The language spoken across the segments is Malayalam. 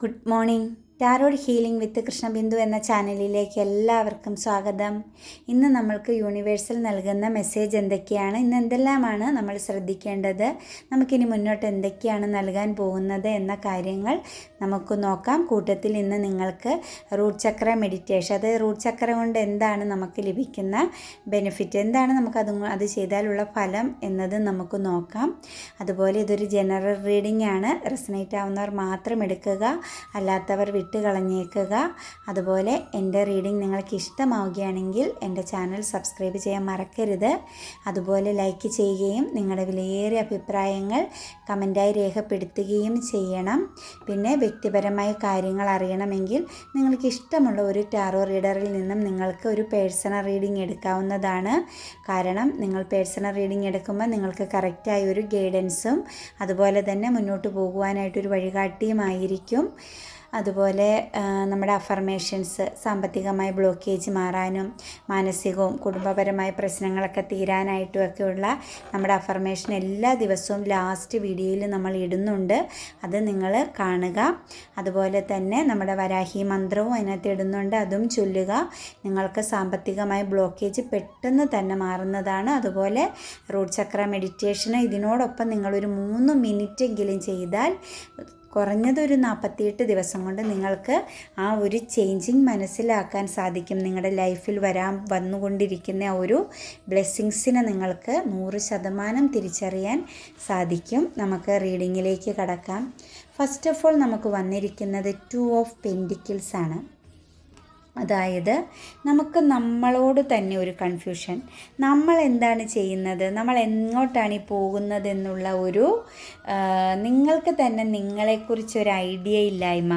Good morning tarot healing with Krishnabindu എന്ന ചാനലിലേക്ക് എല്ലാവർക്കും സ്വാഗതം. ഇന്ന് നമ്മൾക്ക് യൂണിവേഴ്സൽ നൽകുന്ന മെസ്സേജ് എന്തൊക്കെയാണ്? ഇന്ന് എന്തെല്ലാമാണ് നമ്മൾ ശ്രദ്ധിക്കേണ്ടത്? നമുക്കിനി മുന്നോട്ട് എന്തൊക്കെയാണ് നൽകാൻ പോകുന്നത് എന്ന കാര്യങ്ങൾ നമുക്ക് നോക്കാം. കൂട്ടത്തിൽ ഇന്ന് നിങ്ങൾക്ക് റൂട്ട് ചക്ര മെഡിറ്റേഷൻ അത് റൂട്ട് ചക്ര കൊണ്ട് എന്താണ് നമുക്ക് ലഭിക്കുന്ന ബെനിഫിറ്റ് എന്താണ് നമുക്ക് അത് അത് ചെയ്താലുള്ള ഫലം എന്നത് നമുക്ക് നോക്കാം. അതുപോലെ ഇതൊരു ജനറൽ റീഡിംഗ് ആണ്. റെസനേറ്റ് ആവുന്നവർ മാത്രം എടുക്കുക. അല്ലാത്തവർ വിട്ട് കളഞ്ഞേക്കുക. അതുപോലെ എന്റെ റീഡിംഗ് നിങ്ങൾക്ക് ഇഷ്ടമാവുകയാണെങ്കിൽ എന്റെ ചാനൽ സബ്സ്ക്രൈബ് ചെയ്യാൻ മറക്കരുത്. അതുപോലെ ലൈക്ക് ചെയ്യുകയും നിങ്ങളുടെ വിലയേറിയ അഭിപ്രായങ്ങൾ കമന്റായി രേഖപ്പെടുത്തുകയും ചെയ്യണം. പിന്നെ വ്യക്തിപരമായ കാര്യങ്ങൾ അറിയണമെങ്കിൽ നിങ്ങൾക്ക് ഇഷ്ടമുള്ള ഒരു ടാറോ റീഡറിൽ നിന്നും നിങ്ങൾക്ക് ഒരു പേഴ്സണൽ റീഡിംഗ് എടുക്കാവുന്നതാണ്. കാരണം നിങ്ങൾ പേഴ്സണൽ റീഡിംഗ് എടുക്കുമ്പോൾ നിങ്ങൾക്ക് കറക്റ്റായ ഒരു ഗൈഡൻസും അതുപോലെ തന്നെ മുന്നോട്ട് പോകുവാനായിട്ടൊരു വഴികാട്ടിയുമായിരിക്കും. അതുപോലെ നമ്മുടെ അഫർമേഷൻസ് സാമ്പത്തികമായി ബ്ലോക്കേജ് മാറാനും മാനസികവും കുടുംബപരമായ പ്രശ്നങ്ങളൊക്കെ തീരാനായിട്ടും ഒക്കെയുള്ള നമ്മുടെ അഫർമേഷൻ എല്ലാ ദിവസവും ലാസ്റ്റ് വീഡിയോയിൽ നമ്മൾ ഇടുന്നുണ്ട്. അത് നിങ്ങൾ കാണുക. അതുപോലെ തന്നെ നമ്മുടെ വരാഹി മന്ത്രവും അതിനകത്ത് ഇടുന്നുണ്ട്. അതും ചൊല്ലുക. നിങ്ങൾക്ക് സാമ്പത്തികമായ ബ്ലോക്കേജ് പെട്ടെന്ന് തന്നെ മാറുന്നതാണ്. അതുപോലെ റൂട്ട് ചക്ര മെഡിറ്റേഷന് ഇതിനോടൊപ്പം നിങ്ങളൊരു മൂന്ന് മിനിറ്റെങ്കിലും ചെയ്താൽ കുറഞ്ഞതൊരു നാൽപ്പത്തിയെട്ട് ദിവസം കൊണ്ട് നിങ്ങൾക്ക് ആ ഒരു ചേഞ്ചിങ് മനസ്സിലാക്കാൻ സാധിക്കും. നിങ്ങളുടെ ലൈഫിൽ വരാൻ വന്നുകൊണ്ടിരിക്കുന്ന ഒരു ബ്ലെസ്സിങ്സിനെ നിങ്ങൾക്ക് നൂറ് ശതമാനം തിരിച്ചറിയാൻ സാധിക്കും. നമുക്ക് റീഡിങ്ങിലേക്ക് കടക്കാം. ഫസ്റ്റ് ഓഫ് ഓൾ നമുക്ക് വന്നിരിക്കുന്നത് ടു ഓഫ് പെൻഡിക്കിൾസ് ആണ്. അതായത് നമുക്ക് നമ്മളോട് തന്നെ ഒരു കൺഫ്യൂഷൻ നമ്മൾ എന്താണ് ചെയ്യുന്നത്? നമ്മൾ എങ്ങോട്ടാണ് ഈ പോകുന്നത് എന്നുള്ള ഒരു നിങ്ങൾക്ക് തന്നെ നിങ്ങളെക്കുറിച്ചൊരു ഐഡിയ ഇല്ലായ്മ.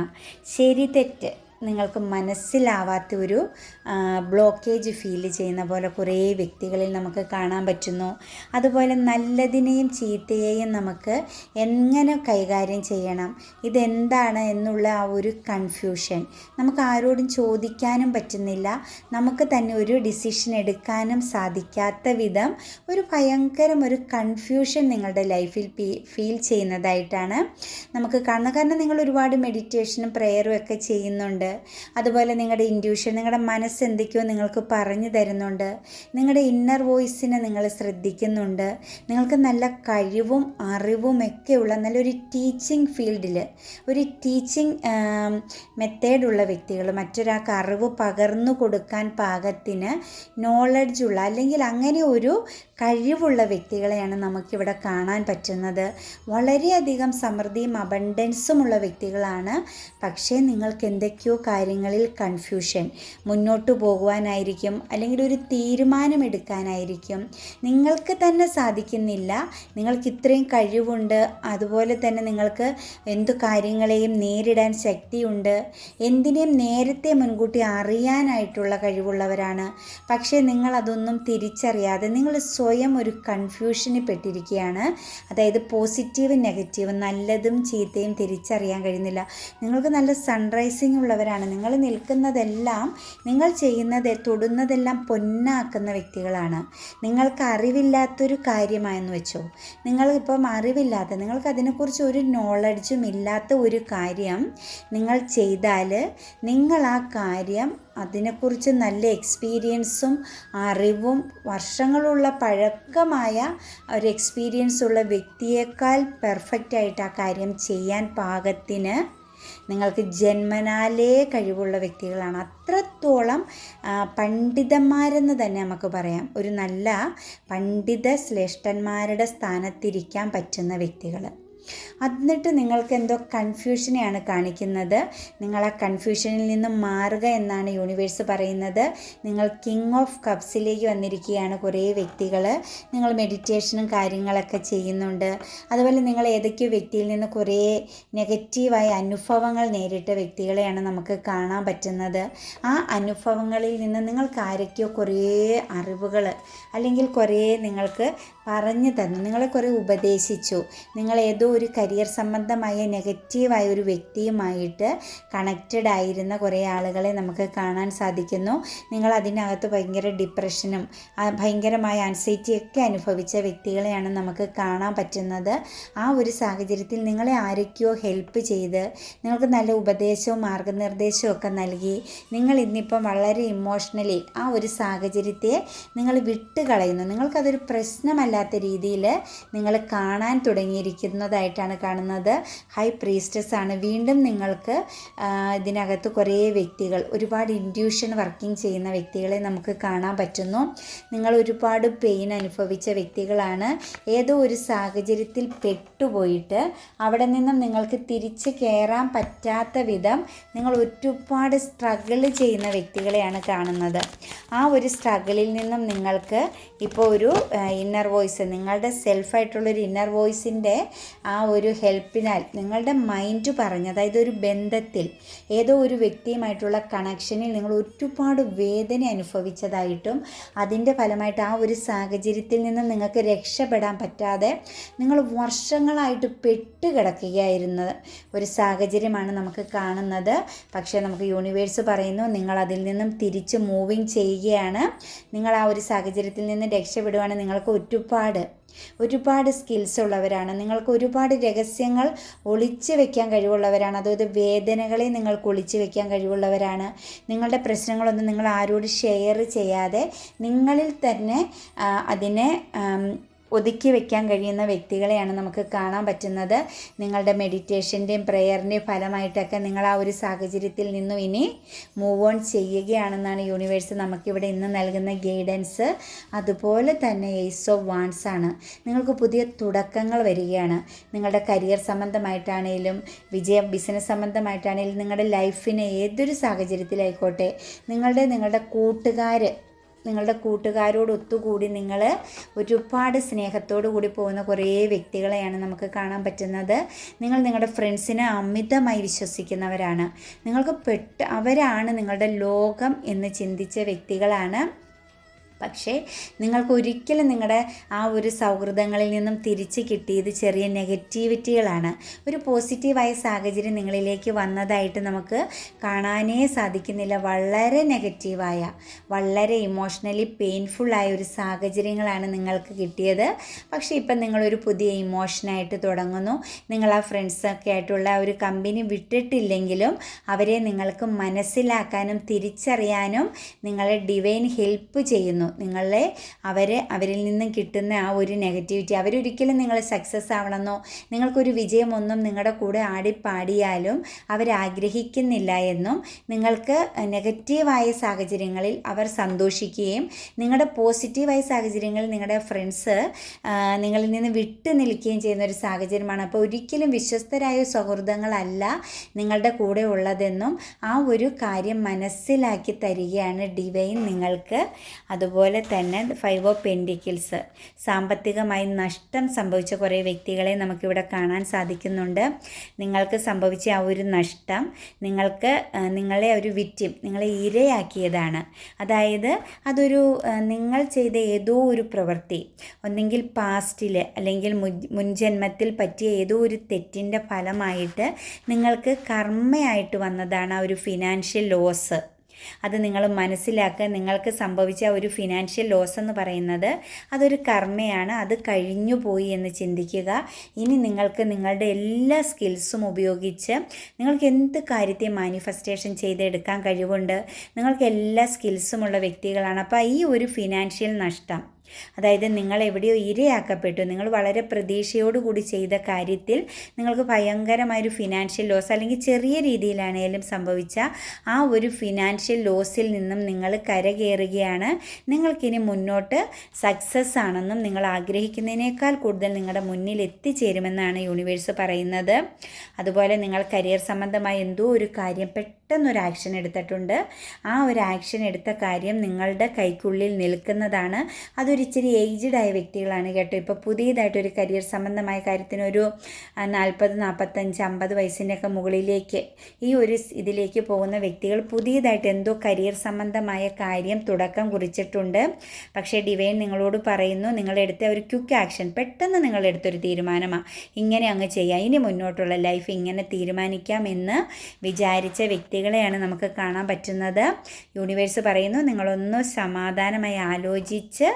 ശരി തെറ്റ്. നിങ്ങൾക്ക് മനസ്സിലാവാത്ത ഒരു ബ്ലോക്കേജ് ഫീൽ ചെയ്യുന്ന പോലെ കുറേ വ്യക്തികളിൽ നമുക്ക് കാണാൻ പറ്റുന്നു. അതുപോലെ നല്ലതിനെയും ചീത്തയെയും നമുക്ക് എങ്ങനെ കൈകാര്യം ചെയ്യണം? ഇതെന്താണ് എന്നുള്ള ആ ഒരു കൺഫ്യൂഷൻ നമുക്ക് ആരോടും ചോദിക്കാനും പറ്റുന്നില്ല. നമുക്ക് തന്നെ ഒരു ഡിസിഷൻ എടുക്കാനും സാധിക്കാത്ത വിധം ഒരു ഭയങ്കരം ഒരു കൺഫ്യൂഷൻ നിങ്ങളുടെ ലൈഫിൽ ഫീൽ ചെയ്യുന്നതായിട്ടാണ് നമുക്ക് കാണുന്നത്. കാരണം നിങ്ങൾ ഒരുപാട് മെഡിറ്റേഷനും പ്രെയറും ഒക്കെ ചെയ്യുന്നുണ്ട്. അതുപോലെ നിങ്ങളുടെ ഇൻഡ്യൂഷൻ നിങ്ങളുടെ മനസ്സ് എന്തൊക്കെയോ നിങ്ങൾക്ക് പറഞ്ഞു തരുന്നുണ്ട്. നിങ്ങളുടെ ഇന്നർ വോയിസിനെ നിങ്ങൾ ശ്രദ്ധിക്കുന്നുണ്ട്. നിങ്ങൾക്ക് നല്ല കഴിവും അറിവും ഒക്കെയുള്ള നല്ലൊരു ടീച്ചിങ് ഫീൽഡിൽ ഒരു ടീച്ചിങ് മെത്തേഡുള്ള വ്യക്തികൾ മറ്റൊരാൾക്ക് അറിവ് പകർന്നു കൊടുക്കാൻ പാകത്തിന് നോളജുള്ള അല്ലെങ്കിൽ അങ്ങനെ ഒരു കഴിവുള്ള വ്യക്തികളെയാണ് നമുക്കിവിടെ കാണാൻ പറ്റുന്നത്. വളരെയധികം സമൃദ്ധിയും അബണ്ടൻസുമുള്ള വ്യക്തികളാണ്. പക്ഷേ നിങ്ങൾക്ക് എന്തൊക്കെയോ കാര്യങ്ങളിൽ കൺഫ്യൂഷൻ മുന്നോട്ട് പോകുവാനായിരിക്കും അല്ലെങ്കിൽ ഒരു തീരുമാനമെടുക്കാനായിരിക്കും. നിങ്ങൾക്ക് തന്നെ സാധിക്കുന്നില്ല. നിങ്ങൾക്ക് ഇത്രയും കഴിവുണ്ട്. അതുപോലെ തന്നെ നിങ്ങൾക്ക് എന്തു കാര്യങ്ങളെയും നേരിടാൻ ശക്തിയുണ്ട്. എന്തിനേയും നേരത്തെ മുൻകൂട്ടി അറിയാനായിട്ടുള്ള കഴിവുള്ളവരാണ്. പക്ഷേ നിങ്ങൾ അതൊന്നും തിരിച്ചറിയാതെ നിങ്ങൾ സ്വയം ഒരു കൺഫ്യൂഷനിൽ പെട്ടിരിക്കുകയാണ്. അതായത് പോസിറ്റീവ് നെഗറ്റീവ് നല്ലതും ചീത്തയും തിരിച്ചറിയാൻ കഴിയുന്നില്ല. നിങ്ങൾക്ക് നല്ല സൺറൈസിംഗ് ഉള്ളവരാണ് നിങ്ങൾ നിൽക്കുന്നതെല്ലാം നിങ്ങൾ ചെയ്യുന്നത് തൊടുന്നതെല്ലാം പൊന്നാക്കുന്ന വ്യക്തികളാണ്. നിങ്ങൾക്ക് അറിവില്ലാത്തൊരു കാര്യമായെന്ന് വെച്ചോ. നിങ്ങൾക്കിപ്പം അറിവില്ലാത്ത നിങ്ങൾക്ക് അതിനെക്കുറിച്ച് ഒരു നോളജും ഇല്ലാത്ത ഒരു കാര്യം നിങ്ങൾ ചെയ്താൽ നിങ്ങൾ ആ കാര്യം അതിനെക്കുറിച്ച് നല്ല എക്സ്പീരിയൻസും അറിവും വർഷങ്ങളുള്ള പഴക്കമായ ഒരു എക്സ്പീരിയൻസ് ഉള്ള വ്യക്തിയേക്കാൾ പെർഫെക്റ്റ് ആയിട്ട് ആ കാര്യം ചെയ്യാൻ പാകത്തിന് നിങ്ങൾക്ക് ജന്മനാലേ കഴിവുള്ള വ്യക്തികളാണ്. അത്രത്തോളം പണ്ഡിതന്മാരെന്ന് തന്നെ നമുക്ക് പറയാം. ഒരു നല്ല പണ്ഡിത ശ്രേഷ്ഠന്മാരുടെ സ്ഥാനത്തിരിക്കാൻ പറ്റുന്ന വ്യക്തികൾ എന്നിട്ട് നിങ്ങൾക്ക് എന്തോ കൺഫ്യൂഷനെയാണ് കാണിക്കുന്നത്. നിങ്ങൾ ആ കൺഫ്യൂഷനിൽ നിന്ന് മാറുക എന്നാണ് യൂണിവേഴ്സ് പറയുന്നത്. നിങ്ങൾ കിങ് ഓഫ് കപ്സിലേക്ക് വന്നിരിക്കുകയാണ് കുറേ വ്യക്തികൾ. നിങ്ങൾ മെഡിറ്റേഷനും കാര്യങ്ങളൊക്കെ ചെയ്യുന്നുണ്ട്. അതുപോലെ നിങ്ങൾ ഏതൊക്കെയോ വ്യക്തിയിൽ നിന്ന് കുറേ നെഗറ്റീവായ അനുഭവങ്ങൾ നേരിട്ട വ്യക്തികളെയാണ് നമുക്ക് കാണാൻ പറ്റുന്നത്. ആ അനുഭവങ്ങളിൽ നിന്ന് നിങ്ങൾക്ക് ആരൊക്കെയോ കുറേ അറിവുകൾ അല്ലെങ്കിൽ കുറേ നിങ്ങൾക്ക് പറഞ്ഞു തന്നു. നിങ്ങളെ കുറേ ഉപദേശിച്ചു. നിങ്ങൾ ഏതോ ഒരു കരിയർ സംബന്ധമായ നെഗറ്റീവായ ഒരു വ്യക്തിയുമായിട്ട് കണക്റ്റഡ് ആയിരുന്ന കുറേ ആളുകളെ നമുക്ക് കാണാൻ സാധിക്കുന്നു. നിങ്ങൾ അതിനകത്ത് ഭയങ്കര ഡിപ്രഷനും ഭയങ്കരമായ ആൻസൈറ്റിയൊക്കെ അനുഭവിച്ച വ്യക്തികളെയാണ് നമുക്ക് കാണാൻ പറ്റുന്നത്. ആ ഒരു സാഹചര്യത്തിൽ നിങ്ങളെ ആരൊക്കെയോ ഹെൽപ്പ് ചെയ്ത് നിങ്ങൾക്ക് നല്ല ഉപദേശവും മാർഗനിർദ്ദേശവും ഒക്കെ നൽകി. നിങ്ങൾ ഇന്നിപ്പം വളരെ ഇമോഷണലി ആ ഒരു സാഹചര്യത്തെ നിങ്ങൾ വിട്ടുകളയുന്നു. നിങ്ങൾക്കതൊരു പ്രശ്നമല്ലാത്ത രീതിയിൽ നിങ്ങൾ കാണാൻ തുടങ്ങിയിരിക്കുന്നതായിട്ടാണ് കാണുന്നത്. ഹൈ പ്രീസ്റ്റസ് ആണ്. വീണ്ടും നിങ്ങൾക്ക് ഇതിനകത്ത് കുറേ വ്യക്തികൾ ഒരുപാട് ഇൻഡ്യൂഷൻ വർക്കിംഗ് ചെയ്യുന്ന വ്യക്തികളെ നമുക്ക് കാണാൻ പറ്റുന്നു. നിങ്ങൾ ഒരുപാട് പെയിൻ അനുഭവിച്ച വ്യക്തികളാണ്. ഏതോ ഒരു സാഹചര്യത്തിൽ പെട്ടുപോയിട്ട് അവിടെ നിന്നും നിങ്ങൾക്ക് തിരിച്ച് കയറാൻ പറ്റാത്ത വിധം നിങ്ങൾ ഒരുപാട് സ്ട്രഗിൾ ചെയ്യുന്ന വ്യക്തികളെയാണ് കാണുന്നത്. ആ ഒരു സ്ട്രഗിളിൽ നിന്നും നിങ്ങൾക്ക് ഇപ്പോൾ ഒരു ഇന്നർ നിങ്ങളുടെ സെൽഫായിട്ടുള്ളൊരു ഇന്നർ വോയിസിന്റെ ആ ഒരു ഹെൽപ്പിനാൽ നിങ്ങളുടെ മൈൻഡ് പറഞ്ഞ് അതായത് ഒരു ബന്ധത്തിൽ ഏതോ ഒരു വ്യക്തിയുമായിട്ടുള്ള കണക്ഷനിൽ നിങ്ങൾ ഒരുപാട് വേദന അനുഭവിച്ചതായിട്ടും അതിന്റെ ഫലമായിട്ട് ആ ഒരു സാഹചര്യത്തിൽ നിന്ന് നിങ്ങൾക്ക് രക്ഷപ്പെടാൻ പറ്റാതെ നിങ്ങൾ വർഷങ്ങളായിട്ട് പെട്ടുകിടക്കുകയായിരുന്ന. ഒരു സാഹചര്യമാണ് നമുക്ക് കാണുന്നത്. പക്ഷേ നമുക്ക് യൂണിവേഴ്സ് പറയുന്നു നിങ്ങൾ അതിൽ നിന്നും തിരിച്ച് മൂവിങ് ചെയ്യുകയാണ്. നിങ്ങൾ ആ ഒരു സാഹചര്യത്തിൽ നിന്ന് രക്ഷപ്പെടുവാണ്. നിങ്ങൾക്ക് ഒരുപാട് ഒരുപാട് സ്കിൽസ് ഉള്ളവരാണ്. നിങ്ങൾക്ക് ഒരുപാട് രഹസ്യങ്ങൾ ഒളിച്ചു വെക്കാൻ കഴിവുള്ളവരാണ്. അതായത് വേദനകളെ നിങ്ങൾക്ക് ഒളിച്ചു വെക്കാൻ കഴിവുള്ളവരാണ്. നിങ്ങളുടെ പ്രശ്നങ്ങളൊന്നും നിങ്ങൾ ആരോട് ഷെയർ ചെയ്യാതെ നിങ്ങളിൽ തന്നെ അതിനെ ഒതുക്കി വെക്കാൻ കഴിയുന്ന വ്യക്തികളെയാണ് നമുക്ക് കാണാൻ പറ്റുന്നത്. നിങ്ങളുടെ മെഡിറ്റേഷന്റെയും പ്രെയറിന്റെയും ഫലമായിട്ടൊക്കെ നിങ്ങൾ ആ ഒരു സാഹചര്യത്തിൽ നിന്നും ഇനി മൂവ് ഓൺ ചെയ്യുകയാണെന്നാണ് യൂണിവേഴ്സ് നമുക്കിവിടെ ഇന്ന് നൽകുന്ന ഗൈഡൻസ് അതുപോലെ തന്നെ എയ്സ് ഓഫ് വാൺസ് ആണ്. നിങ്ങൾക്ക് പുതിയ തുടക്കങ്ങൾ വരികയാണ്. നിങ്ങളുടെ കരിയർ സംബന്ധമായിട്ടാണെങ്കിലും വിജയ ബിസിനസ് സംബന്ധമായിട്ടാണെങ്കിലും നിങ്ങളുടെ ലൈഫിനെ ഏതൊരു സാഹചര്യത്തിലായിക്കോട്ടെ നിങ്ങളുടെ നിങ്ങളുടെ കൂട്ടുകാർ നിങ്ങളുടെ കൂട്ടുകാരോട് ഒത്തുകൂടി നിങ്ങൾ ഒരുപാട് സ്നേഹത്തോടു കൂടി പോകുന്ന കുറേ വ്യക്തികളെയാണ് നമുക്ക് കാണാൻ പറ്റുന്നത്. നിങ്ങൾ നിങ്ങളുടെ ഫ്രണ്ട്സിനെ അമിതമായി വിശ്വസിക്കുന്നവരാണ്. നിങ്ങൾക്ക് പെട്ട് അവരാണ് നിങ്ങളുടെ ലോകം എന്ന് ചിന്തിച്ച വ്യക്തികളാണ്. പക്ഷേ നിങ്ങൾക്ക് ഒരിക്കലും നിങ്ങളുടെ ആ ഒരു സൗഹൃദങ്ങളിൽ നിന്നും തിരിച്ച് കിട്ടിയത് ചെറിയ നെഗറ്റിവിറ്റികളാണ്. ഒരു പോസിറ്റീവായ സാഹചര്യം നിങ്ങളിലേക്ക് വന്നതായിട്ട് നമുക്ക് കാണാനേ സാധിക്കുന്നില്ല. വളരെ നെഗറ്റീവായ വളരെ ഇമോഷണലി പെയിൻഫുള്ളായ ഒരു സാഹചര്യങ്ങളാണ് നിങ്ങൾക്ക് കിട്ടിയത്. പക്ഷേ ഇപ്പം നിങ്ങളൊരു പുതിയ ഇമോഷനായിട്ട് തുടങ്ങുന്നു. നിങ്ങൾ ആ ഫ്രണ്ട്സൊക്കെ ആയിട്ടുള്ള ഒരു കമ്പനി വിട്ടിട്ടില്ലെങ്കിലും അവരെ നിങ്ങൾക്ക് മനസ്സിലാക്കാനും തിരിച്ചറിയാനും നിങ്ങളെ ഡിവൈൻ ഹെൽപ്പ് ചെയ്യുന്നു. നിങ്ങളെ അവരെ അവരിൽ നിന്നും കിട്ടുന്ന ആ ഒരു നെഗറ്റിവിറ്റി അവരൊരിക്കലും നിങ്ങൾ സക്സസ് ആവണമെന്നോ നിങ്ങൾക്കൊരു വിജയമൊന്നും നിങ്ങളുടെ കൂടെ ആടിപ്പാടിയാലും അവരാഗ്രഹിക്കുന്നില്ല എന്നും നിങ്ങൾക്ക് നെഗറ്റീവായ സാഹചര്യങ്ങളിൽ അവർ സന്തോഷിക്കുകയും നിങ്ങളുടെ പോസിറ്റീവായ സാഹചര്യങ്ങളിൽ നിങ്ങളുടെ ഫ്രണ്ട്സ് നിങ്ങളിൽ നിന്ന് വിട്ടു നിൽക്കുകയും ചെയ്യുന്ന ഒരു സാഹചര്യമാണ്. അപ്പോൾ ഒരിക്കലും വിശ്വസ്തരായ സൗഹൃദങ്ങളല്ല നിങ്ങളുടെ കൂടെ ഉള്ളതെന്നും ആ ഒരു കാര്യം മനസ്സിലാക്കി തരികയാണ് ഡിവൈൻ നിങ്ങൾക്ക്. അതുപോലെ തന്നെ ഫൈവ് ഓഫ് പെൻഡിക്കിൾസ് സാമ്പത്തികമായി നഷ്ടം സംഭവിച്ച കുറേ വ്യക്തികളെ നമുക്കിവിടെ കാണാൻ സാധിക്കുന്നുണ്ട്. നിങ്ങൾക്ക് സംഭവിച്ച ആ ഒരു നഷ്ടം നിങ്ങൾക്ക് നിങ്ങളെ ഒരു വിറ്റിം നിങ്ങളെ ഇരയാക്കിയതാണ്. അതായത് അതൊരു നിങ്ങൾ ചെയ്ത ഏതോ ഒരു പ്രവൃത്തി ഒന്നെങ്കിൽ പാസ്റ്റിൽ അല്ലെങ്കിൽ മുൻ- മുൻജന്മത്തിൽ പറ്റിയ ഏതോ ഒരു തെറ്റിന്റെ ഫലമായിട്ട് നിങ്ങൾക്ക് കർമ്മയായിട്ട് വന്നതാണ് ആ ഒരു ഫിനാൻഷ്യൽ ലോസ് അത് നിങ്ങൾ മനസ്സിലാക്കുക. നിങ്ങൾക്ക് സംഭവിച്ച ഒരു ഫിനാൻഷ്യൽ ലോസ് എന്ന് പറയുന്നത് അതൊരു കർമ്മയാണ്. അത് കഴിഞ്ഞു പോയി എന്ന് ചിന്തിക്കുക. ഇനി നിങ്ങൾക്ക് നിങ്ങളുടെ എല്ലാ സ്കിൽസും ഉപയോഗിച്ച് നിങ്ങൾക്ക് എന്ത് കാര്യത്തെ മാനിഫെസ്റ്റേഷൻ ചെയ്തെടുക്കാൻ കഴിവുണ്ട്? നിങ്ങൾക്ക് എല്ലാ സ്കിൽസും ഉള്ള വ്യക്തികളാണ്. അപ്പോൾ ഈ ഒരു ഫിനാൻഷ്യൽ നഷ്ടം അതായത് നിങ്ങൾ എവിടെയോ ഇരയാക്കപ്പെട്ടു. നിങ്ങൾ വളരെ പ്രതീക്ഷയോടുകൂടി ചെയ്ത കാര്യത്തിൽ നിങ്ങൾക്ക് ഭയങ്കരമായൊരു ഫിനാൻഷ്യൽ ലോസ് അല്ലെങ്കിൽ ചെറിയ രീതിയിലാണേലും സംഭവിച്ച ആ ഒരു ഫിനാൻഷ്യൽ ലോസിൽ നിന്നും നിങ്ങൾ കരകയറുകയാണ്. നിങ്ങൾക്കിനി മുന്നോട്ട് സക്സസ് ആണെന്നും നിങ്ങൾ ആഗ്രഹിക്കുന്നതിനേക്കാൾ കൂടുതൽ നിങ്ങളുടെ മുന്നിൽ എത്തിച്ചേരുമെന്നാണ് യൂണിവേഴ്സ് പറയുന്നത്. അതുപോലെ നിങ്ങൾ കരിയർ സംബന്ധമായ എന്തോ ഒരു കാര്യം പെട്ടെന്ന് പെട്ടെന്നൊരു ആക്ഷൻ എടുത്തിട്ടുണ്ട്. ആ ഒരു ആക്ഷൻ എടുത്ത കാര്യം നിങ്ങളുടെ കൈക്കുള്ളിൽ നിൽക്കുന്നതാണ്. അതൊരു ഇച്ചിരി ഏജ്ഡ് ആയ വ്യക്തികളാണ് കേട്ടോ. ഇപ്പോൾ പുതിയതായിട്ടൊരു കരിയർ സംബന്ധമായ കാര്യത്തിനൊരു നാൽപ്പത് നാൽപ്പത്തഞ്ച് അമ്പത് വയസ്സിന്റെയൊക്കെ മുകളിലേക്ക് ഈ ഒരു ഇതിലേക്ക് പോകുന്ന വ്യക്തികൾ പുതിയതായിട്ട് എന്തോ കരിയർ സംബന്ധമായ കാര്യം തുടക്കം കുറിച്ചിട്ടുണ്ട്. പക്ഷേ ഡിവൈൻ നിങ്ങളോട് പറയുന്നു നിങ്ങളെടുത്ത ഒരു ക്വിക്ക് ആക്ഷൻ പെട്ടെന്ന് നിങ്ങളെടുത്തൊരു തീരുമാനമാണ് ഇങ്ങനെ അങ്ങ് ചെയ്യാം. ഇനി മുന്നോട്ടുള്ള ലൈഫ് ഇങ്ങനെ തീരുമാനിക്കാം എന്ന് വിചാരിച്ച വ്യക്തികളെയാണ് നമുക്ക് കാണാൻ പറ്റുന്നത്. യൂണിവേഴ്സ് പറയുന്നു നിങ്ങളൊന്ന് സമാധാനമായി ആലോചിച്ച്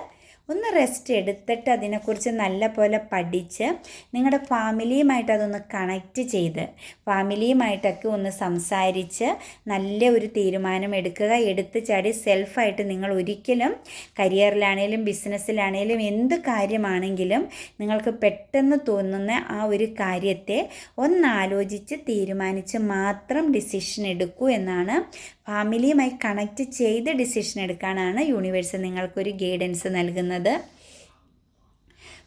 ഒന്ന് റെസ്റ്റ് എടുത്തിട്ട് അതിനെക്കുറിച്ച് നല്ല പോലെ പഠിച്ച് നിങ്ങളുടെ ഫാമിലിയുമായിട്ട് അതൊന്ന് കണക്റ്റ് ചെയ്ത് ഫാമിലിയുമായിട്ടൊക്കെ ഒന്ന് സംസാരിച്ച് നല്ല ഒരു തീരുമാനം എടുക്കുക. എടുത്ത് ചാടി സെൽഫായിട്ട് നിങ്ങൾ ഒരിക്കലും കരിയറിലാണേലും ബിസിനസ്സിലാണേലും എന്ത് കാര്യമാണെങ്കിലും നിങ്ങൾക്ക് പെട്ടെന്ന് തോന്നുന്ന ആ ഒരു കാര്യത്തെ ഒന്നാലോചിച്ച് തീരുമാനിച്ച് മാത്രം ഡിസിഷൻ എടുക്കൂ എന്നാണ് ഫാമിലിയുമായി കണക്റ്റ് ചെയ്ത് ഡിസിഷൻ എടുക്കാനാണ് യൂണിവേഴ്സ് നിങ്ങൾക്കൊരു ഗൈഡൻസ് നൽകുന്നത്. വരുന്നത്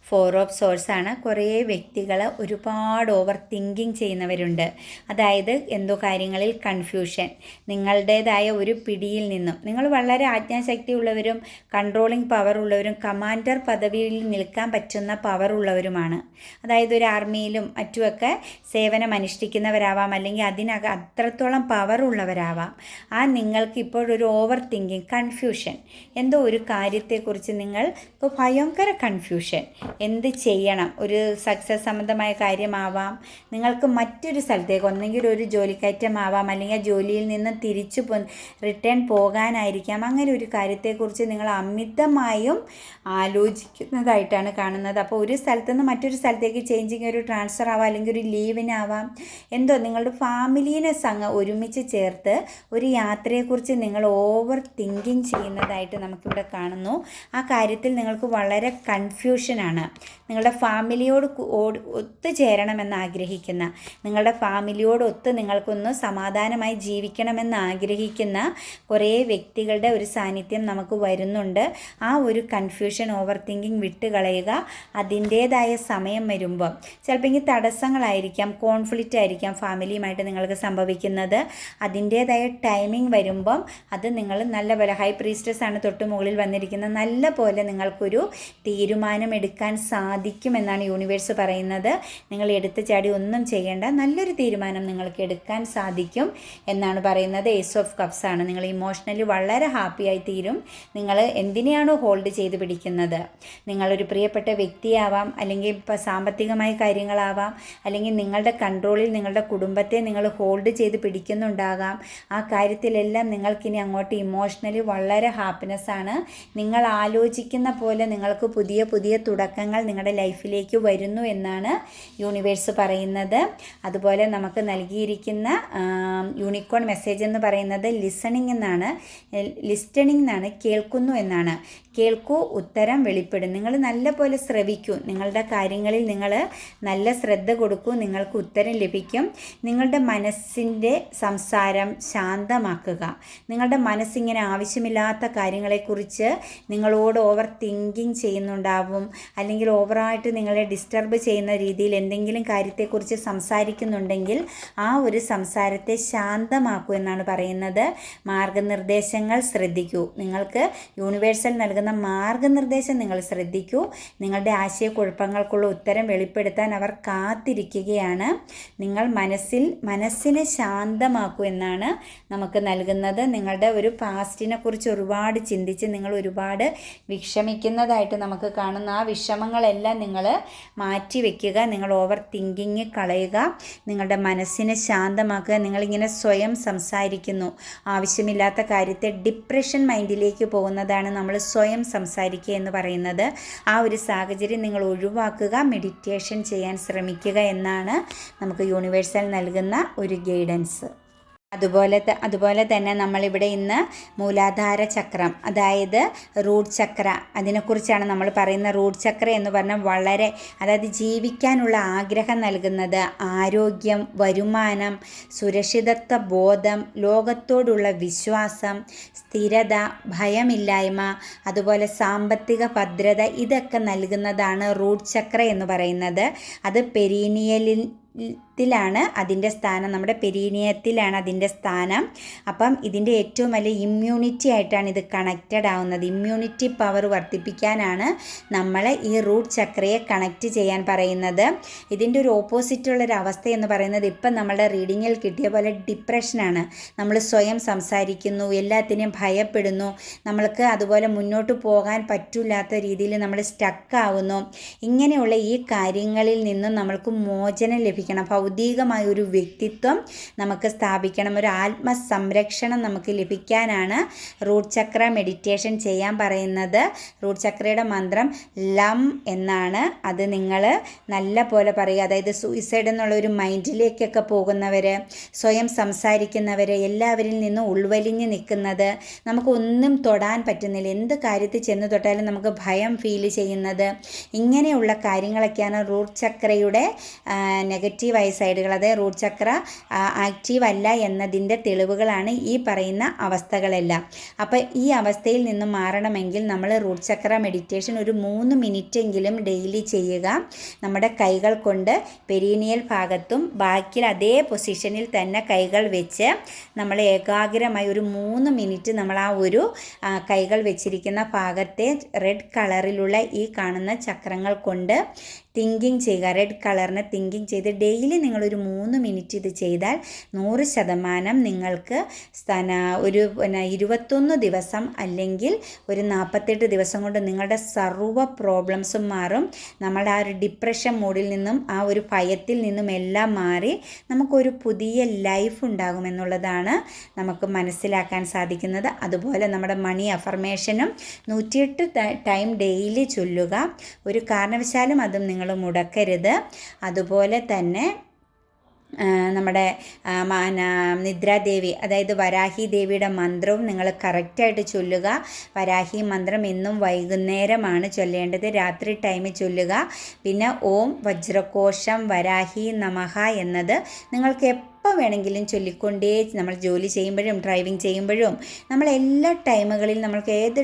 ഫോർ ഓഫ് സോഴ്സ് ആണ്. കുറേ വ്യക്തികൾ ഒരുപാട് ഓവർ തിങ്കിങ് ചെയ്യുന്നവരുണ്ട്. അതായത് എന്തോ കാര്യങ്ങളിൽ കൺഫ്യൂഷൻ നിങ്ങളുടേതായ ഒരു പിടിയിൽ നിന്നും. നിങ്ങൾ വളരെ ആജ്ഞാശക്തി ഉള്ളവരും കൺട്രോളിങ് പവർ ഉള്ളവരും കമാൻഡർ പദവിയിൽ നിൽക്കാൻ പറ്റുന്ന പവർ ഉള്ളവരുമാണ്. അതായത് ഒരു ആർമിയിലും മറ്റുമൊക്കെ സേവനം അനുഷ്ഠിക്കുന്നവരാവാം. അല്ലെങ്കിൽ അതിനക അത്രത്തോളം പവർ ഉള്ളവരാവാം. ആ നിങ്ങൾക്ക് ഇപ്പോഴൊരു ഓവർ തിങ്കിങ് കൺഫ്യൂഷൻ എന്തോ ഒരു കാര്യത്തെക്കുറിച്ച് നിങ്ങൾ ഭയങ്കര കൺഫ്യൂഷൻ എന്ത് ചെയ്യണം? ഒരു സക്സസ് സംബന്ധമായ കാര്യമാവാം. നിങ്ങൾക്ക് മറ്റൊരു സ്ഥലത്തേക്ക് ഒന്നെങ്കിൽ ഒരു ജോലിക്കയറ്റമാവാം. അല്ലെങ്കിൽ ആ ജോലിയിൽ നിന്ന് തിരിച്ചു പോ റിട്ടേൺ പോകാനായിരിക്കാം. അങ്ങനെ ഒരു കാര്യത്തെക്കുറിച്ച് നിങ്ങൾ അമിതമായും ആലോചിക്കുന്നതായിട്ടാണ് കാണുന്നത്. അപ്പോൾ ഒരു സ്ഥലത്തു നിന്ന് മറ്റൊരു സ്ഥലത്തേക്ക് ചേഞ്ചിങ് ഒരു ട്രാൻസ്ഫർ ആവാം അല്ലെങ്കിൽ ഒരു ലീവിനാവാം എന്തോ നിങ്ങളുടെ ഫാമിലീനെ സംഘം ഒരുമിച്ച് ചേർത്ത് ഒരു യാത്രയെക്കുറിച്ച് നിങ്ങൾ ഓവർ തിങ്കിങ് ചെയ്യുന്നതായിട്ട് നമുക്കിവിടെ കാണുന്നു. ആ കാര്യത്തിൽ നിങ്ങൾക്ക് വളരെ കൺഫ്യൂഷനാണ് നിങ്ങളുടെ ഫാമിലിയോട് ഒത്തുചേരണമെന്ന് ആഗ്രഹിക്കുന്ന നിങ്ങളുടെ ഫാമിലിയോട് ഒത്ത് നിങ്ങൾക്കൊന്ന് സമാധാനമായി ജീവിക്കണമെന്ന് ആഗ്രഹിക്കുന്ന കുറേ വ്യക്തികളുടെ ഒരു സാന്നിധ്യം നമുക്ക് വരുന്നുണ്ട്. ആ ഒരു കൺഫ്യൂഷൻ ഓവർ തിങ്കിങ് വിട്ടുകളയുക അതിന്റേതായ സമയം വരുമ്പോൾ ചിലപ്പോൾ തടസ്സങ്ങളായിരിക്കാം കോൺഫ്ലിക്റ്റ് ആയിരിക്കാം ഫാമിലിയുമായിട്ട് നിങ്ങൾക്ക് സംഭവിക്കുന്നത്. അതിന്റേതായ ടൈമിംഗ് വരുമ്പം അത് നിങ്ങൾ നല്ല പോലെ ഹൈ പ്രീസ്റ്റസ് ആണ് തൊട്ട് മുകളിൽ വന്നിരിക്കുന്നത് നല്ല പോലെ നിങ്ങൾക്കൊരു തീരുമാനം എടുക്കാൻ സാധിക്കുമെന്നാണ് യൂണിവേഴ്സ് പറയുന്നത്. നിങ്ങൾ എടുത്തു ചാടി ഒന്നും ചെയ്യേണ്ട നല്ലൊരു തീരുമാനം നിങ്ങൾക്ക് എടുക്കാൻ സാധിക്കും എന്നാണ് പറയുന്നത്. ഏസ് ഓഫ് കപ്സ് ആണ്. നിങ്ങൾ ഇമോഷണലി വളരെ ഹാപ്പിയായി തീരും നിങ്ങൾ എന്തിനെയാണോ ഹോൾഡ് ചെയ്ത് പിടിക്കുന്നത്? നിങ്ങളൊരു പ്രിയപ്പെട്ട വ്യക്തിയാവാം അല്ലെങ്കിൽ ഇപ്പോൾ സാമ്പത്തികമായ കാര്യങ്ങളാവാം അല്ലെങ്കിൽ നിങ്ങളുടെ കൺട്രോളിൽ നിങ്ങളുടെ കുടുംബത്തെ നിങ്ങൾ ഹോൾഡ് ചെയ്ത് പിടിക്കുന്നുണ്ടാകാം. ആ കാര്യത്തിലെല്ലാം നിങ്ങൾക്കിനി അങ്ങോട്ട് ഇമോഷണലി വളരെ ഹാപ്പിനെസ് ആണ്. നിങ്ങൾ ആലോചിക്കുന്ന പോലെ നിങ്ങൾക്ക് പുതിയ പുതിയ തുടക്കങ്ങൾ നിങ്ങളുടെ ലൈഫിലേക്ക് വരുന്നു എന്നാണ് യൂണിവേഴ്സ് പറയുന്നത്. അതുപോലെ നമുക്ക് നൽകിയിരിക്കുന്ന യൂണിക്കോൺ മെസ്സേജ് എന്ന് പറയുന്നത് ലിസണിങ് എന്നാണ്. ലിസ്റ്റണിങ് എന്നാണ് കേൾക്കുന്നു എന്നാണ്. കേൾക്കൂ ഉത്തരം വെളിപ്പെടും നിങ്ങൾ നല്ല പോലെ ശ്രവിക്കൂ. നിങ്ങളുടെ കാര്യങ്ങളിൽ നിങ്ങൾ നല്ല ശ്രദ്ധ കൊടുക്കൂ. നിങ്ങൾക്ക് ഉത്തരം ലഭിക്കും. നിങ്ങളുടെ മനസ്സിന്റെ സംസാരം ശാന്തമാക്കുക. നിങ്ങളുടെ മനസ്സിങ്ങനെ ആവശ്യമില്ലാത്ത കാര്യങ്ങളെക്കുറിച്ച് നിങ്ങളോട് ഓവർ തിങ്കിങ് ചെയ്യുന്നുണ്ടാവും. അല്ലെങ്കിൽ ഓവറായിട്ട് നിങ്ങളെ ഡിസ്റ്റർബ് ചെയ്യുന്ന രീതിയിൽ എന്തെങ്കിലും കാര്യത്തെക്കുറിച്ച് സംസാരിക്കുന്നുണ്ടെങ്കിൽ ആ ഒരു സംസാരത്തെ ശാന്തമാക്കൂ എന്നാണ് പറയുന്നത്. മാർഗനിർദ്ദേശങ്ങൾ ശ്രദ്ധിക്കൂ. നിങ്ങൾക്ക് യൂണിവേഴ്സൽ നൽകുന്ന മാർഗനിർദ്ദേശം നിങ്ങൾ ശ്രദ്ധിക്കൂ. നിങ്ങളുടെ ആശയക്കുഴപ്പങ്ങൾക്കുള്ള ഉത്തരം വെളിപ്പെടുത്താൻ അവർ കാത്തിരിക്കുകയാണ്. നിങ്ങൾ മനസ്സിൽ മനസ്സിനെ ശാന്തമാക്കൂ എന്നാണ് നമുക്ക് നൽകുന്നത്. നിങ്ങളുടെ ഒരു പാസ്റ്റിനെക്കുറിച്ച് ഒരുപാട് ചിന്തിച്ച് നിങ്ങൾ ഒരുപാട് വിഷമിക്കുന്നതായിട്ട് നമുക്ക് കാണുന്ന ആ വിഷമങ്ങളെല്ലാം നിങ്ങൾ മാറ്റി വയ്ക്കുക നിങ്ങൾ ഓവർ തിങ്കിങ് കളയുക നിങ്ങളുടെ മനസ്സിനെ ശാന്തമാക്കുക നിങ്ങളിങ്ങനെ സ്വയം സംസാരിക്കുന്നു. ആവശ്യമില്ലാത്ത കാര്യത്തെ ഡിപ്രഷൻ മൈൻഡിലേക്ക് പോകുന്നതാണ് നമ്മൾ സ്വയം സംസാരിക്കുക എന്ന് പറയുന്നത്. ആ ഒരു സാഹചര്യം നിങ്ങൾ ഒഴിവാക്കുക മെഡിറ്റേഷൻ ചെയ്യാൻ ശ്രമിക്കുക എന്നാണ് നമുക്ക് യൂണിവേഴ്സൽ നൽകുന്ന ഒരു ഗൈഡൻസ് അതുപോലെ അതുപോലെ തന്നെ നമ്മളിവിടെ ഇന്ന് മൂലാധാര ചക്രം അതായത് റൂട്ട് ചക്ര അതിനെക്കുറിച്ചാണ് നമ്മൾ പറയുന്ന റൂട്ട് ചക്ര എന്ന് പറഞ്ഞാൽ വളരെ അതായത് ജീവിക്കാനുള്ള ആഗ്രഹം നൽകുന്നത് ആരോഗ്യം വരുമാനം സുരക്ഷിതത്വ ബോധം ലോകത്തോടുള്ള വിശ്വാസം സ്ഥിരത ഭയമില്ലായ്മ അതുപോലെ സാമ്പത്തിക ഭദ്രത ഇതൊക്കെ നൽകുന്നതാണ് റൂട്ട് ചക്ര എന്ന് പറയുന്നത്. അത് പെരീനിയലിൽ കഴുത്തിലാണ് അതിന്റെ സ്ഥാനം. നമ്മുടെ പെരീനിയത്തിലാണ് അതിന്റെ സ്ഥാനം. അപ്പം ഇതിന്റെ ഏറ്റവും വലിയ ഇമ്മ്യൂണിറ്റി ആയിട്ടാണ് ഇത് കണക്റ്റഡ് ആവുന്നത്. ഇമ്മ്യൂണിറ്റി പവർ വർദ്ധിപ്പിക്കാനാണ് നമ്മൾ ഈ റൂട്ട് ചക്രയെ കണക്റ്റ് ചെയ്യാൻ പറയുന്നത്. ഇതിന്റെ ഒരു ഓപ്പോസിറ്റുള്ളൊരു അവസ്ഥ എന്ന് പറയുന്നത് ഇപ്പം നമ്മളുടെ റീഡിങ്ങിൽ കിട്ടിയ പോലെ ഡിപ്രഷനാണ് നമ്മൾ സ്വയം സംസാരിക്കുന്നു എല്ലാത്തിനെയും ഭയപ്പെടുന്നു. നമ്മൾക്ക് അതുപോലെ മുന്നോട്ട് പോകാൻ പറ്റില്ലാത്ത രീതിയിൽ നമ്മൾ സ്റ്റക്കാവുന്നു ഇങ്ങനെയുള്ള ഈ കാര്യങ്ങളിൽ നിന്നും നമ്മൾക്ക് മോചനം ലഭിക്കണം. ഭൗതികമായ ഒരു വ്യക്തിത്വം നമുക്ക് സ്ഥാപിക്കണം. ഒരു ആത്മസംരക്ഷണം നമുക്ക് ലഭിക്കാനാണ് റൂട്ട് ചക്ര മെഡിറ്റേഷൻ ചെയ്യാൻ പറയുന്നത്. റൂട്ട് ചക്രയുടെ മന്ത്രം ലം എന്നാണ്. അത് നിങ്ങൾ നല്ല പോലെ പറയുക. അതായത് സൂയിസൈഡ് എന്നുള്ള ഒരു മൈൻഡിലേക്കൊക്കെ പോകുന്നവർ സ്വയം സംസാരിക്കുന്നവർ എല്ലാവരിൽ നിന്നും ഉൾവലിഞ്ഞ് നിൽക്കുന്നത്. നമുക്കൊന്നും തൊടാൻ പറ്റുന്നില്ല. എന്ത് കാര്യത്തിൽ ചെന്ന് തൊട്ടാലും നമുക്ക് ഭയം ഫീൽ ചെയ്യുന്നത്. ഇങ്ങനെയുള്ള കാര്യങ്ങളൊക്കെയാണ് റൂട്ട് ചക്രയുടെ നെഗറ്റീവായ സൈഡുകൾ അതായത് റൂട്ട് ചക്ര ആക്റ്റീവ് അല്ല എന്നതിന്റെ തെളിവുകളാണ് ഈ പറയുന്ന അവസ്ഥകളെല്ലാം. അപ്പോൾ ഈ അവസ്ഥയിൽ നിന്ന് മാറണമെങ്കിൽ നമ്മൾ റൂട്ട് ചക്ര മെഡിറ്റേഷൻ ഒരു മൂന്ന് മിനിറ്റ് എങ്കിലും ഡെയിലി ചെയ്യുക. നമ്മുടെ കൈകൾ കൊണ്ട് പെരീനിയൽ ഭാഗത്തും ബാക്കിൽ അതേ പൊസിഷനിൽ തന്നെ കൈകൾ വെച്ച് നമ്മൾ ഏകാഗ്രമായി ഒരു മൂന്ന് മിനിറ്റ് നമ്മൾ ആ ഒരു കൈകൾ വെച്ചിരിക്കുന്ന ഭാഗത്തെ റെഡ് കളറിലുള്ള ഈ കാണുന്ന ചക്രങ്ങൾ കൊണ്ട് തിങ്കിങ് ചെയ്യുക. റെഡ് കളറിനെ തിങ്കിങ് ചെയ്ത് ഡെയിലി നിങ്ങളൊരു മൂന്ന് മിനിറ്റ് ഇത് ചെയ്താൽ നൂറ് ശതമാനം നിങ്ങൾക്ക് സ്ഥന ഒരു പിന്നെ ഇരുപത്തൊന്ന് ദിവസം അല്ലെങ്കിൽ ഒരു നാൽപ്പത്തെട്ട് ദിവസം കൊണ്ട് നിങ്ങളുടെ സർവ പ്രോബ്ലംസും മാറും. നമ്മളുടെ ആ ഒരു ഡിപ്രഷൻ മൂഡിൽ നിന്നും ആ ഒരു ഭയത്തിൽ നിന്നും എല്ലാം മാറി നമുക്കൊരു പുതിയ ലൈഫ് ഉണ്ടാകുമെന്നുള്ളതാണ് നമുക്ക് മനസ്സിലാക്കാൻ സാധിക്കുന്നത്. അതുപോലെ നമ്മുടെ മണി അഫർമേഷനും നൂറ്റിയെട്ട് ടൈം ഡെയിലി ചൊല്ലുക. ഒരു കാരണവശാലും അതും നിങ്ങൾ മുടക്കരുത്. അതുപോലെ തന്നെ നമ്മുടെ നിദ്രാദേവി അതായത് വരാഹി ദേവിയുടെ മന്ത്രവും നിങ്ങൾ കറക്റ്റായിട്ട് ചൊല്ലുക. വരാഹി മന്ത്രം എന്നും വൈകുന്നേരമാണ് ചൊല്ലേണ്ടത്. രാത്രി ടൈമിൽ ചൊല്ലുക. പിന്നെ ഓം വജ്രകോശം വരാഹി നമഹ എന്നത് നിങ്ങൾക്ക് എപ്പോൾ വേണമെങ്കിലും ചൊല്ലിക്കൊണ്ടേ നമ്മൾ ജോലി ചെയ്യുമ്പോഴും ഡ്രൈവിംഗ് ചെയ്യുമ്പോഴും നമ്മൾ എല്ലാ ടൈമുകളിൽ നമ്മൾക്ക് ഏത്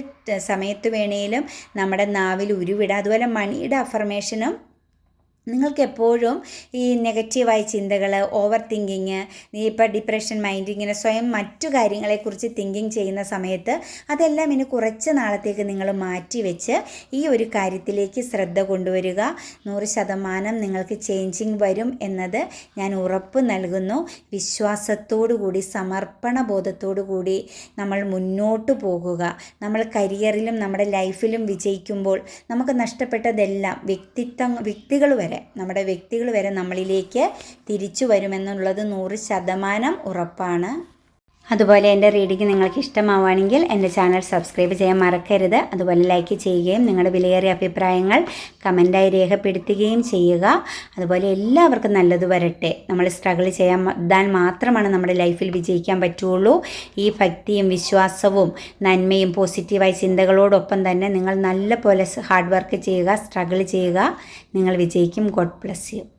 സമയത്ത് വേണേലും നമ്മുടെ നാവിൽ ഉരുവിടുക. അതുപോലെ മണിയുടെ അഫർമേഷനും നിങ്ങൾക്ക് എപ്പോഴും ഈ നെഗറ്റീവായ ചിന്തകൾ ഓവർ തിങ്കിങ് ഇപ്പോൾ ഡിപ്രഷൻ മൈൻഡ് ഇങ്ങനെ സ്വയം മറ്റു കാര്യങ്ങളെക്കുറിച്ച് തിങ്കിങ് ചെയ്യുന്ന സമയത്ത് അതെല്ലാം ഇനി കുറച്ച് നാളത്തേക്ക് നിങ്ങൾ മാറ്റി വെച്ച് ഈ ഒരു കാര്യത്തിലേക്ക് ശ്രദ്ധ കൊണ്ടുവരിക. നൂറ് ശതമാനം നിങ്ങൾക്ക് ചേഞ്ചിങ് വരും എന്നത് ഞാൻ ഉറപ്പ് നൽകുന്നു. വിശ്വാസത്തോടു കൂടി സമർപ്പണ ബോധത്തോടു കൂടി നമ്മൾ മുന്നോട്ട് പോകുക. നമ്മൾ കരിയറിലും നമ്മുടെ ലൈഫിലും വിജയിക്കുമ്പോൾ നമുക്ക് നഷ്ടപ്പെട്ടതെല്ലാം വ്യക്തിത്വം വ്യക്തികൾ വരെ നമ്മുടെ വ്യക്തികൾ വരെ നമ്മളിലേക്ക് തിരിച്ചു വരുമെന്നുള്ളത് നൂറ് ശതമാനം ഉറപ്പാണ്. അതുപോലെ എന്റെ റീഡിങ് നിങ്ങൾക്ക് ഇഷ്ടമാവുകയാണെങ്കിൽ എന്റെ ചാനൽ സബ്സ്ക്രൈബ് ചെയ്യാൻ മറക്കരുത്. അതുപോലെ ലൈക്ക് ചെയ്യുകയും നിങ്ങളുടെ വിലയേറിയ അഭിപ്രായങ്ങൾ കമന്റായി രേഖപ്പെടുത്തുകയും ചെയ്യുക. അതുപോലെ എല്ലാവർക്കും നല്ലത് വരട്ടെ. നമ്മൾ സ്ട്രഗിൾ ചെയ്യാൻ മാത്രമാണ് നമ്മുടെ ലൈഫിൽ വിജയിക്കാൻ പറ്റുള്ളൂ ഈ ഭക്തിയും വിശ്വാസവും നന്മയും പോസിറ്റീവായ ചിന്തകളോടൊപ്പം തന്നെ നിങ്ങൾ നല്ല പോലെ ഹാർഡ് വർക്ക് ചെയ്യുക സ്ട്രഗിൾ ചെയ്യുക. നിങ്ങൾ വിജയിക്കും. God bless you